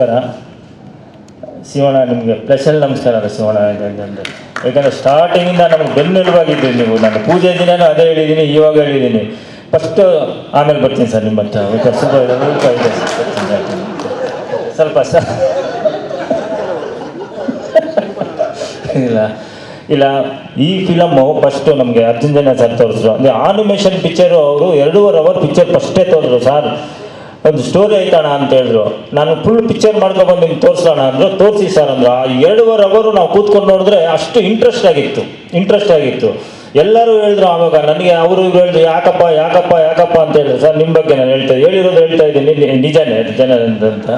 ನಮಸ್ಕಾರ. ಶಿವಣ್ಣ, ನಿಮಗೆ ಸ್ಪೆಷಲ್ ನಮಸ್ಕಾರ ಶಿವಣ್ಣ. ಅಂತಂದರೆ ಯಾಕಂದರೆ ಸ್ಟಾರ್ಟಿಂಗಿಂದ ನಮಗೆ ಬೆನ್ನೆಲುಬಾಗಿದ್ದೀರಿ ನೀವು. ನಾನು ಪೂಜೆ ದಿನನೂ ಅದೇ ಹೇಳಿದ್ದೀನಿ, ಇವಾಗ ಹೇಳಿದ್ದೀನಿ. ಫಸ್ಟು ಆಮೇಲೆ ಬರ್ತೀನಿ ಸರ್ ನಿಮ್ಮ ಹತ್ರ. ಸ್ವಲ್ಪ ಸ್ವಲ್ಪ ಇಲ್ಲ. ಇಲ್ಲ, ಈ ಫಿಲಮ್ಮು ಫಸ್ಟು ನಮಗೆ ಅರ್ಜುನ್ ಜನ ಸರ್ ತೋರಿಸಿದ್ರು. ಅಂದರೆ ಆನಿಮೇಷನ್ ಪಿಕ್ಚರು ಅವರು ಎರಡೂವರೆ ಅವರ್ ಪಿಕ್ಚರ್ ಫಸ್ಟೇ ತೋರಿದ್ರು ಸರ್ ಒಂದು ಸ್ಟೋರಿ ಐತಣ ಅಂತ ಹೇಳಿದ್ರು. ನಾನು ಫುಲ್ ಪಿಕ್ಚರ್ ಮಾಡ್ಕೊಬಂದು ನಿಮ್ಗೆ ತೋರಿಸೋಣ ಅಂದ್ರೆ. ತೋರಿಸಿ ಸರ್ ಅಂದ್ರೆ. ಆ ಎರಡೂವರೆ ಅವರು ನಾವು ಕೂತ್ಕೊಂಡು ನೋಡಿದ್ರೆ ಅಷ್ಟು ಇಂಟ್ರೆಸ್ಟ್ ಆಗಿತ್ತು. ಇಂಟ್ರೆಸ್ಟ್ ಆಗಿತ್ತು. ಎಲ್ಲರೂ ಹೇಳಿದ್ರು ಆವಾಗ ನನಗೆ ಅವರು ಹೇಳಿದ್ರು, ಯಾಕಪ್ಪ ಯಾಕಪ್ಪ ಯಾಕಪ್ಪ? ಅಂತ ಹೇಳಿದ್ರು. ಸರ್ ನಿಮ್ಮ ಬಗ್ಗೆ ನಾನು ಹೇಳ್ತಾ ಹೇಳಿರೋದು ಹೇಳ್ತಾ ಇದ್ದೀನಿ. ನಿಜನೇ ಜನ ಅಂತ.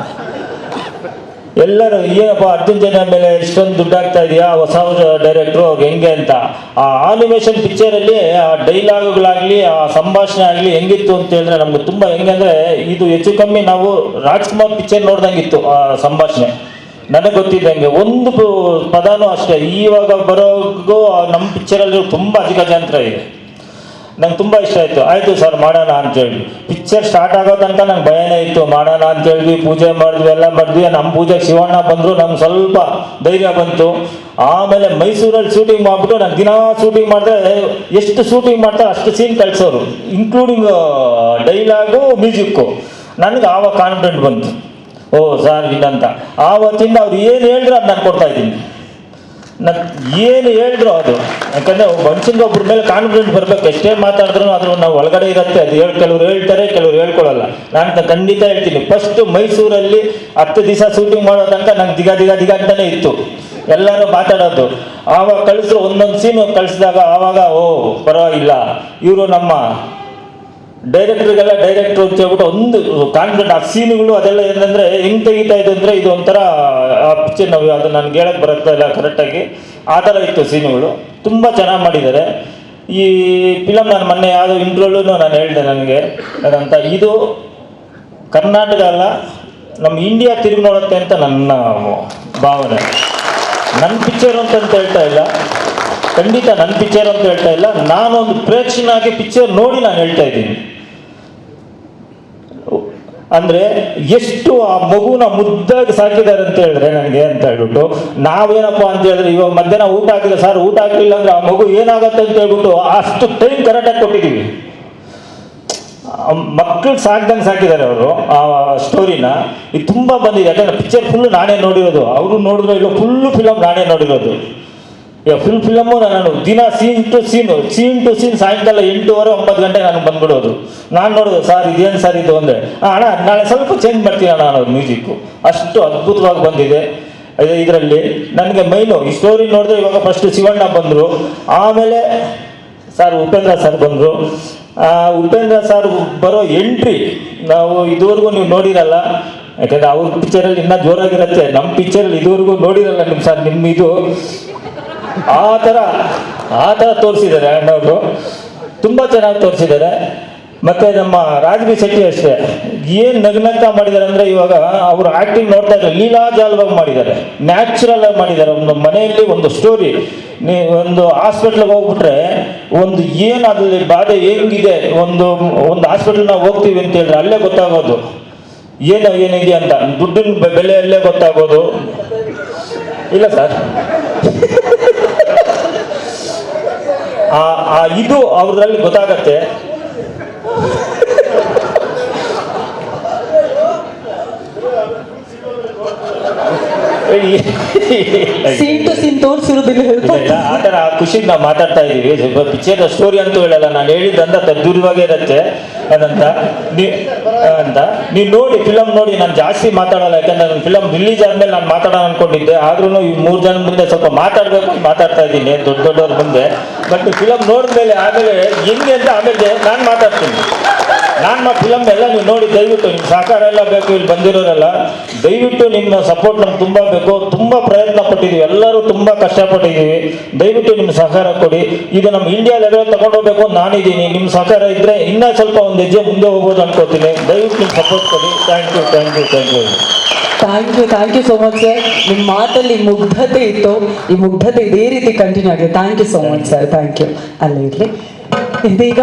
ಎಲ್ಲರೂ ಏನಪ್ಪ ಅರ್ಜುನ್ ಜನ ಮೇಲೆ ಇಷ್ಟೊಂದು ದುಡ್ಡು ಆಗ್ತಾ ಇದೆಯಾ? ಹೊಸ ಡೈರೆಕ್ಟ್ರು ಹೆಂಗೆ ಅಂತ. ಆ ಆನಿಮೇಷನ್ ಪಿಕ್ಚರಲ್ಲಿ ಆ ಡೈಲಾಗ್ಗಳಾಗಲಿ ಆ ಸಂಭಾಷಣೆ ಆಗಲಿ ಹೆಂಗಿತ್ತು ಅಂತ ಹೇಳಿದ್ರೆ ನಮ್ಗೆ ತುಂಬ ಹೆಂಗಂದ್ರೆ ಇದು ಹೆಚ್ಚು ಕಮ್ಮಿ ನಾವು ರಾಜ್ಕುಮಾರ್ ಪಿಕ್ಚರ್ ನೋಡ್ದಂಗಿತ್ತು, ಆ ಸಂಭಾಷಣೆ. ನನಗೆ ಗೊತ್ತಿದ್ದಂಗೆ ಒಂದು ಪದಾನು ಅಷ್ಟೇ. ಇವಾಗ ಬರೋಗೂ ನಮ್ಮ ಪಿಕ್ಚರಲ್ಲಿ ತುಂಬ ಅಧಿಕಜಾಂತರ ಇದೆ. ನಂಗೆ ತುಂಬ ಇಷ್ಟ ಆಯಿತು. ಆಯಿತು ಸರ್, ಮಾಡೋಣ ಅಂತೇಳಿ ಪಿಕ್ಚರ್ ಸ್ಟಾರ್ಟ್ ಆಗೋ ತನಕ ನಂಗೆ ಭಯನೇ ಇತ್ತು. ಮಾಡೋಣ ಅಂತ ಹೇಳಿದ್ವಿ ಪೂಜೆ ಮಾಡಿದ್ವಿ, ಎಲ್ಲ ಮಾಡಿದ್ವಿ. ನಮ್ಮ ಪೂಜೆಗೆ ಶಿವಣ್ಣ ಬಂದರು ನಮ್ಗೆ ಸ್ವಲ್ಪ ಧೈರ್ಯ ಬಂತು. ಆಮೇಲೆ ಮೈಸೂರಲ್ಲಿ ಶೂಟಿಂಗ್ ಮಾಡಿಬಿಟ್ಟು ನಾನು ದಿನಾ ಶೂಟಿಂಗ್ ಮಾಡಿದ್ರೆ ಎಷ್ಟು ಶೂಟಿಂಗ್ ಮಾಡ್ತಾರೆ ಅಷ್ಟು ಸೀನ್ ಕಳಿಸೋರು ಇನ್ಕ್ಲೂಡಿಂಗ್ ಡೈಲಾಗು ಮ್ಯೂಸಿಕ್ಕು ನನಗೆ ಆವಾಗ ಕಾನ್ಫಿಡೆಂಟ್ ಬಂತು. ಓ, ಸರ್ ಇನ್ನಂತ ಆವತ್ತಿಂದ ಅವ್ರು ಏನು ಹೇಳಿದ್ರು ಅದು ನಾನು ಕೊಡ್ತಾ ಇದ್ದೀನಿ. ನಾನು ಏನು ಹೇಳಿದ್ರು ಅದು? ಯಾಕಂದ್ರೆ ಮನುಷ್ಯನಿಗೆ ಒಬ್ಬರ ಮೇಲೆ ಕಾನ್ಫಿಡೆಂಟ್ ಬರ್ಬೇಕು. ಎಷ್ಟೇ ಮಾತಾಡಿದ್ರು ಅದ್ರ ನಾವು ಒಳಗಡೆ ಇರುತ್ತೆ. ಅದು ಹೇಳಿ, ಕೆಲವ್ರು ಹೇಳ್ತಾರೆ, ಕೆಲವ್ರು ಹೇಳ್ಕೊಳ್ಳಲ್ಲ ನಾನು ಖಂಡಿತ ಹೇಳ್ತೀನಿ. ಫಸ್ಟ್ ಮೈಸೂರಲ್ಲಿ ಹತ್ತು ದಿವಸ ಶೂಟಿಂಗ್ ಮಾಡೋ ತನಕ ನಂಗೆ ದಿಗ ದಿಗ ದಿಗ ಅಂತಾನೆ ಇತ್ತು. ಎಲ್ಲರೂ ಮಾತಾಡೋದು. ಆವಾಗ ಕಳಿಸ್ರು, ಒಂದೊಂದು ಸೀನು ಕಳಿಸಿದಾಗ ಆವಾಗ, ಓ, ಪರವಾಗಿಲ್ಲ. ಇವರು ನಮ್ಮ ಡೈರೆಕ್ಟ್ರಿಗೆಲ್ಲ ಡೈರೆಕ್ಟ್ರು ಅಂತ ಹೇಳ್ಬಿಟ್ಟು ಒಂದು ಕಾನ್ಫಿಡೆಂಟ್ ಆ ಸೀನುಗಳು ಅದೆಲ್ಲ ಏನಂದ್ರೆ ಹೆಂಗ್ ತೆಗಿತಾ ಇದೆ ಅಂದ್ರೆ ಇದು ಒಂಥರ ಆ ಪಿಕ್ಚರ್ ನಾವು ಅದು ನನ್ಗೆ ಹೇಳಕ್ ಬರುತ್ತಾ ಇಲ್ಲ ಕರೆಕ್ಟಾಗಿ ಆ ಥರ ಇತ್ತು ಸೀನುಗಳು. ತುಂಬ ಚೆನ್ನಾಗಿ ಮಾಡಿದ್ದಾರೆ. ಈ ಫಿಲಮ್ ನಾನು ಮೊನ್ನೆ ಯಾವುದೋ ಇಂಟ್ರೋಲ್ಲೂ ನಾನು ಹೇಳಿದೆ ನನಗೆ. ಅದಂತ ಇದು ಕರ್ನಾಟಕ ಅಲ್ಲ, ನಮ್ಮ ಇಂಡಿಯಾ ತಿರುಗಿ ನೋಡುತ್ತೆ ಅಂತ ನನ್ನ ಭಾವನೆ. ನನ್ನ ಪಿಕ್ಚರ್ ಅಂತ ಹೇಳ್ತಾ ಇಲ್ಲ. ಖಂಡಿತ ನನ್ನ ಪಿಕ್ಚರ್ ಅಂತ ಹೇಳ್ತಾ ಇಲ್ಲ. ನಾನೊಂದು ಪ್ರೇಕ್ಷನಾಗಿ ಪಿಕ್ಚರ್ ನೋಡಿ ನಾನು ಹೇಳ್ತಾ ಇದ್ದೀನಿ. ಅಂದ್ರೆ ಎಷ್ಟು ಆ ಮಗುನ ಮುದ್ದಾಗಿ ಸಾಕಿದ್ದಾರೆ ಅಂತ ಹೇಳಿದ್ರೆ ನನಗೆ ಅಂತ ಹೇಳ್ಬಿಟ್ಟು, ನಾವೇನಪ್ಪ ಅಂತ ಹೇಳಿದ್ರೆ ಇವಾಗ ಮಧ್ಯಾಹ್ನ ಊಟ ಹಾಕಿಲ್ಲ ಸರ್, ಊಟ ಹಾಕಲಿಲ್ಲ ಅಂದ್ರೆ ಆ ಮಗು ಏನಾಗತ್ತೆ ಅಂತ ಹೇಳ್ಬಿಟ್ಟು ಅಷ್ಟು ಟೈಮ್ ಕರೆಕ್ಟಾಗಿ ಕೊಟ್ಟಿದ್ದೀವಿ. ಮಕ್ಕಳು ಸಾಕ್ದಂಗೆ ಸಾಕಿದ್ದಾರೆ ಅವರು, ಆ ಸ್ಟೋರಿನ ಇದು ತುಂಬ ಬಂದಿದೆ. ಯಾಕಂದ್ರೆ ಪಿಕ್ಚರ್ ಫುಲ್ ನಾನೇ ನೋಡಿರೋದು. ಅವರು ನೋಡಿದ್ರೆ ಇಲ್ಲ ಫುಲ್ಲು ಫಿಲಮ್ ನಾನೇ ನೋಡಿರೋದು. ಈಗ ಫುಲ್ ಫಿಲಮು ನಾನು ದಿನ scene to scene scene to scene ಸಾಯಂಕಾಲ ಎಂಟೂವರೆ, ಒಂಬತ್ತು ಗಂಟೆ ನಾನು ಬಂದ್ಬಿಡೋದು. ನಾನು ನೋಡೋದು, ಸರ್, ಇದೇನು ಸರ್ ಇದು? ಅಂದರೆ ಅಣ್ಣ, ನಾಳೆ ಸ್ವಲ್ಪ ಚೇಂಜ್ ಮಾಡ್ತೀನಿ ಅಣ್ಣ ಅನ್ನೋದು ಮ್ಯೂಸಿಕ್ಕು ಅಷ್ಟು ಅದ್ಭುತವಾಗಿ ಬಂದಿದೆ. ಇದರಲ್ಲಿ ನನಗೆ ಮೈನು ಈ ಸ್ಟೋರಿ ನೋಡಿದ್ರೆ ಇವಾಗ ಫಸ್ಟ್ ಶಿವಣ್ಣ ಬಂದರು. ಆಮೇಲೆ ಸರ್ ಉಪೇಂದ್ರ ಸರ್ ಬಂದರು. ಉಪೇಂದ್ರ ಸರ್ ಬರೋ ಎಂಟ್ರಿ ನಾವು ಇದುವರೆಗೂ ನೀವು ನೋಡಿರಲ್ಲ. ಯಾಕಂದ್ರೆ ಅವ್ರ ಪಿಕ್ಚರಲ್ಲಿ ಇನ್ನೂ ಜೋರಾಗಿರುತ್ತೆ. ನಮ್ಮ ಪಿಕ್ಚರಲ್ಲಿ ಇದುವರೆಗೂ ನೋಡಿರಲ್ಲ ನಿಮ್ಮ ಸರ್ ನಿಮ್ಮ ಇದು ಆ ಥರ ಆ ಥರ ತೋರಿಸಿದ್ದಾರೆ ಅಣ್ಣವರು ತುಂಬ ಚೆನ್ನಾಗಿ ತೋರಿಸಿದ್ದಾರೆ. ಮತ್ತೆ ನಮ್ಮ ರಾಜಬಿ ಶೆಟ್ಟಿ ಅಷ್ಟೇ. ಏನು ನಗ್ನಗ್ತಾ ಮಾಡಿದ್ದಾರೆ ಅಂದರೆ ಇವಾಗ ಅವರು ಆ್ಯಕ್ಟಿಂಗ್ ನೋಡ್ತಾ ಇದ್ದಾರೆ ಲೀಲಾಜಾಲವಾಗಿ ಮಾಡಿದ್ದಾರೆ. ನ್ಯಾಚುರಲ್ ಆಗಿ ಮಾಡಿದ್ದಾರೆ. ಒಂದು ಮನೆಯಲ್ಲಿ ಒಂದು ಸ್ಟೋರಿ ನೀ ಒಂದು ಹಾಸ್ಪಿಟ್ಲಿಗೆ ಹೋಗ್ಬಿಟ್ರೆ ಒಂದು ಏನು ಬಾಧೆ ಹೆಂಗಿದೆ? ಒಂದು ಒಂದು ಹಾಸ್ಪಿಟ್ಲ್ ನಾವು ಹೋಗ್ತೀವಿ ಅಂತ ಹೇಳಿದ್ರೆ ಅಲ್ಲೇ ಗೊತ್ತಾಗೋದು. ಏನು, ಏನಿದೆ ಅಂತ. ದುಡ್ಡಿನ ಬೆಲೆ ಅಲ್ಲೇ ಗೊತ್ತಾಗೋದು. ಇಲ್ಲ ಸರ್ ಆ ಆ ಇದು ಅವ್ರದ್ರಲ್ಲಿ ಗೊತ್ತಾಗತ್ತೆ. ಆತರ ಖುಷಿ ಸೀನ್ ತೋರಿಸಿರೋದಿಲ್ಲ ಇಲ್ಲ, ಇಲ್ಲ, ಆ ಥರ ಖುಷಿಗೆ ನಾವು ಮಾತಾಡ್ತಾ ಇದೀವಿ. ಪಿಕ್ಚರ್ ಸ್ಟೋರಿ ಅಂತೂ ಹೇಳಲ್ಲ. ನಾನು ಹೇಳಿದ್ದಂತ ತದ್ದೂರವಾಗೇ ಇರುತ್ತೆ. ಅದಂತ ನೀ ಅಂತ. ನೀನು ನೋಡಿ ಫಿಲಮ್ ನೋಡಿ, ನಾನು ಜಾಸ್ತಿ ಮಾತಾಡಲ್ಲ, ಯಾಕಂದ್ರೆ ನನ್ನ ಫಿಲಮ್ ರಿಲೀಸ್ ಆದ್ಮೇಲೆ ನಾನು ಮಾತಾಡೋಣ ಅನ್ಕೊಂಡಿದ್ದೆ. ಆದ್ರೂ ಈ ಮೂರು ಜನ ಮುಂದೆ ಸ್ವಲ್ಪ ಮಾತಾಡಬೇಕು ಮಾತಾಡ್ತಾ ಇದ್ದೀನಿ, ದೊಡ್ಡ ದೊಡ್ಡವ್ರ ಮುಂದೆ. ಬಟ್ ಫಿಲಮ್ ನೋಡಿದ್ಮೇಲೆ ಆಮೇಲೆ ಹೆಂಗೆ ಅಂತ ಆಮೇಲೆ ನಾನು ಮಾತಾಡ್ತೀನಿ. ನಾನು ಫಿಲಮ್ ಎಲ್ಲ ನೀವು ನೋಡಿ ದಯವಿಟ್ಟು ನಿಮ್ಮ ಸಹಕಾರ ಎಲ್ಲ ಬೇಕು, ಇಲ್ಲಿ ಬಂದಿರೋರೆಲ್ಲ. ದಯವಿಟ್ಟು ನಿಮ್ಮ ಸಪೋರ್ಟ್ ನಮ್ಗೆ ತುಂಬ ಬೇಕು. ತುಂಬ ಪ್ರಯತ್ನ ಪಟ್ಟಿದ್ದೀವಿ ಎಲ್ಲರೂ ತುಂಬ ಕಷ್ಟಪಟ್ಟಿದ್ದೀವಿ ದಯವಿಟ್ಟು ನಿಮ್ಮ ಸಹಕಾರ ಕೊಡಿ. ಇದು ನಮ್ಮ ಇಂಡಿಯಾ ಲೆವೆಲ್ ತಗೊಂಡೋಗ್ಬೇಕು ಅಂತ ನಾನಿದ್ದೀನಿ. ನಿಮ್ಮ ಸಹಕಾರ ಇದ್ದರೆ ಇನ್ನೂ ಸ್ವಲ್ಪ ಒಂದು ಹೆಜ್ಜೆ ಮುಂದೆ ಹೋಗ್ಬೋದು ಅನ್ಕೋತೀನಿ. ದಯವಿಟ್ಟು ನಿಮ್ಮ ಸಪೋರ್ಟ್ ಕೊಡಿ. Thank you thank you thank you thank you thank you so much sir ನಿಮ್ಮ ಮಾತಲ್ಲಿ ಮುಗ್ಧತೆ ಇತ್ತು. ಈ ಮುಗ್ಧತೆ ಇದೇ ರೀತಿ ಕಂಟಿನ್ಯೂ ಆಗಿದೆ. Thank you so much sir thank you ಅಲ್ಲೇ ಇರಲಿ. ಇದೀಗ